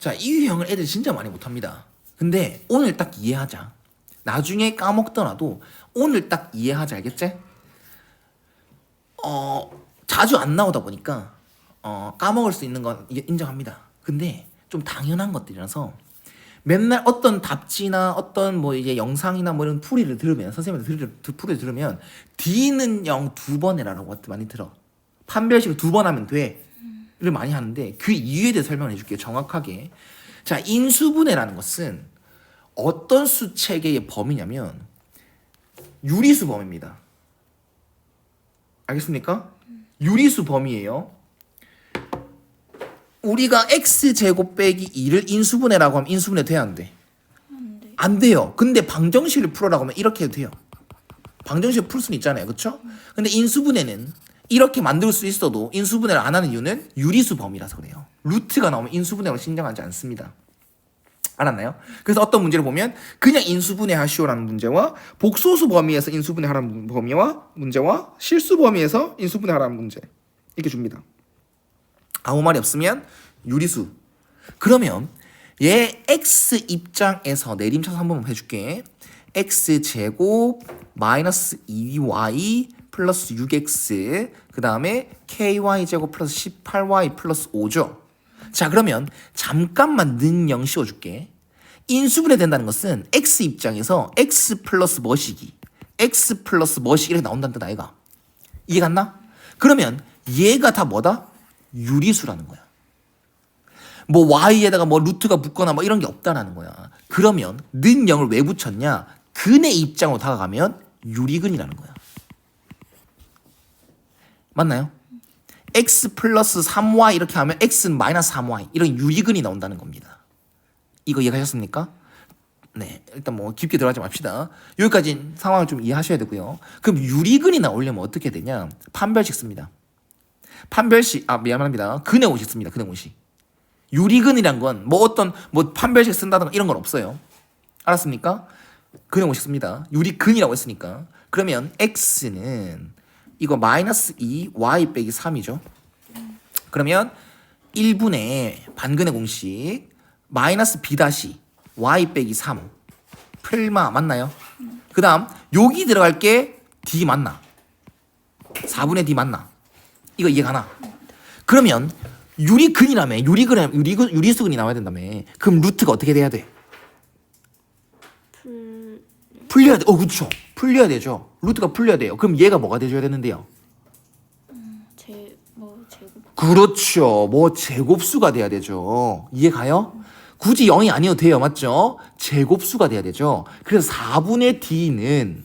자, 이 유형을 애들이 진짜 많이 못합니다. 근데 오늘 딱 이해하자. 나중에 까먹더라도 오늘 딱 이해하자, 알겠지? 어, 자주 안 나오다 보니까 어, 까먹을 수 있는 건 인정합니다. 근데 좀 당연한 것들이라서 맨날 어떤 답지나 어떤 뭐 이제 영상이나 뭐 이런 풀이를 들으면 선생님한테 들, 들, 풀이를 들으면 D는 0 두 번 해라라고 많이 들어. 판별식을 두 번 하면 돼. 를 많이 하는데 그 이유에 대해 설명해 줄게요. 정확하게. 자, 인수분해라는 것은 어떤 수 체계의 범위냐면 유리수 범위입니다. 알겠습니까? 유리수 범위예요. 우리가 x 제곱 빼기 2를 인수분해라고 하면 인수분해 돼야 안 돼? 안 돼. 안 돼요. 근데 방정식을 풀어라고 하면 이렇게 해도 돼요. 방정식을 풀 수는 있잖아요. 그렇죠? 근데 인수분해는 이렇게 만들 수 있어도 인수분해를 안 하는 이유는 유리수 범위라서 그래요. 루트가 나오면 인수분해로 신청하지 않습니다. 알았나요? 그래서 어떤 문제를 보면 그냥 인수분해 하시오라는 문제와 복소수 범위에서 인수분해 하라는 범위와 문제와 실수 범위에서 인수분해 하라는 문제 이렇게 줍니다. 아무 말이 없으면 유리수. 그러면 얘 x 입장에서 내림차수 한번 해줄게. x 제곱 마이너스 2y 플러스 6x 그 다음에 ky 제곱 플러스 18y 플러스 5죠. 자 그러면 잠깐만 능영 씌워줄게. 인수분해 된다는 것은 x 입장에서 x 플러스 뭐시기 x 플러스 뭐시기 이렇게 나온다는 뜻 아이가. 이해 갔나? 그러면 얘가 다 뭐다? 유리수라는 거야. 뭐 y에다가 뭐 루트가 붙거나 뭐 이런 게 없다라는 거야. 그러면 는 0을 왜 붙였냐? 근의 입장으로 다가가면 유리근이라는 거야. 맞나요? x 플러스 3y 이렇게 하면 x는 마이너스 3y 이런 유리근이 나온다는 겁니다. 이거 이해하셨습니까? 네, 일단 뭐 깊게 들어가지 맙시다. 여기까지 상황을 좀 이해하셔야 되고요. 그럼 유리근이 나오려면 어떻게 되냐? 판별식 씁니다. 판별식 아 미안합니다. 근의 오식 씁니다. 근의 오식. 유리근이란 건 뭐 어떤 뭐 판별식 쓴다든가 이런 건 없어요. 알았습니까? 근의 오식 씁니다. 유리근이라고 했으니까. 그러면 x는 이거 마이너스 2 y 빼기 3이죠. 그러면 1분의 반근의 공식 마이너스 b 다시 y 빼기 3 풀마 맞나요? 그 다음 여기 들어갈 게 d 맞나? 4분의 d 맞나? 이거 이해가나? 그러면 유리근이라며 유리근 유리근 유리수근이 나와야 된다며 그럼 루트가 어떻게 돼야 돼? 풀 풀려야 돼. 어 그렇죠. 풀려야 되죠. 루트가 풀려야 돼요. 그럼 얘가 뭐가 돼줘야 되는데요? 제 뭐 제곱 그렇죠. 뭐 제곱수가 돼야 되죠. 이해 가요? 굳이 0이 아니어도 돼요. 맞죠? 제곱수가 돼야 되죠. 그래서 4분의 d는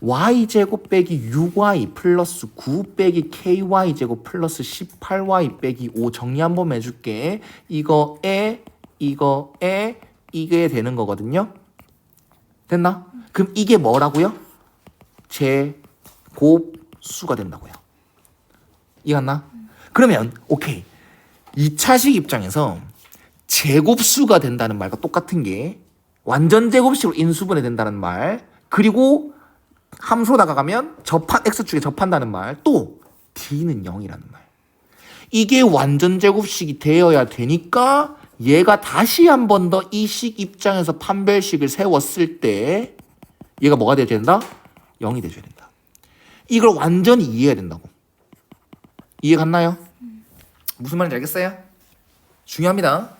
y제곱 빼기 6y 플러스 9 빼기 ky제곱 플러스 18y 빼기 5 정리 한번 해줄게. 이거에 이거에 이게 되는 거거든요. 됐나? 그럼 이게 뭐라고요? 제곱수가 된다고요. 이해갔나? 그러면 오케이. 2차식 입장에서 제곱수가 된다는 말과 똑같은 게 완전 제곱식으로 인수분해 된다는 말 그리고 함수로 다가가면 접한 x축에 접한다는 말 또 d는 0이라는 말 이게 완전 제곱식이 되어야 되니까 얘가 다시 한 번 더 이 식 입장에서 판별식을 세웠을 때 얘가 뭐가 돼야 된다? 0이 돼줘야 된다 이걸 완전히 이해해야 된다고 이해 갔나요? 무슨 말인지 알겠어요? 중요합니다.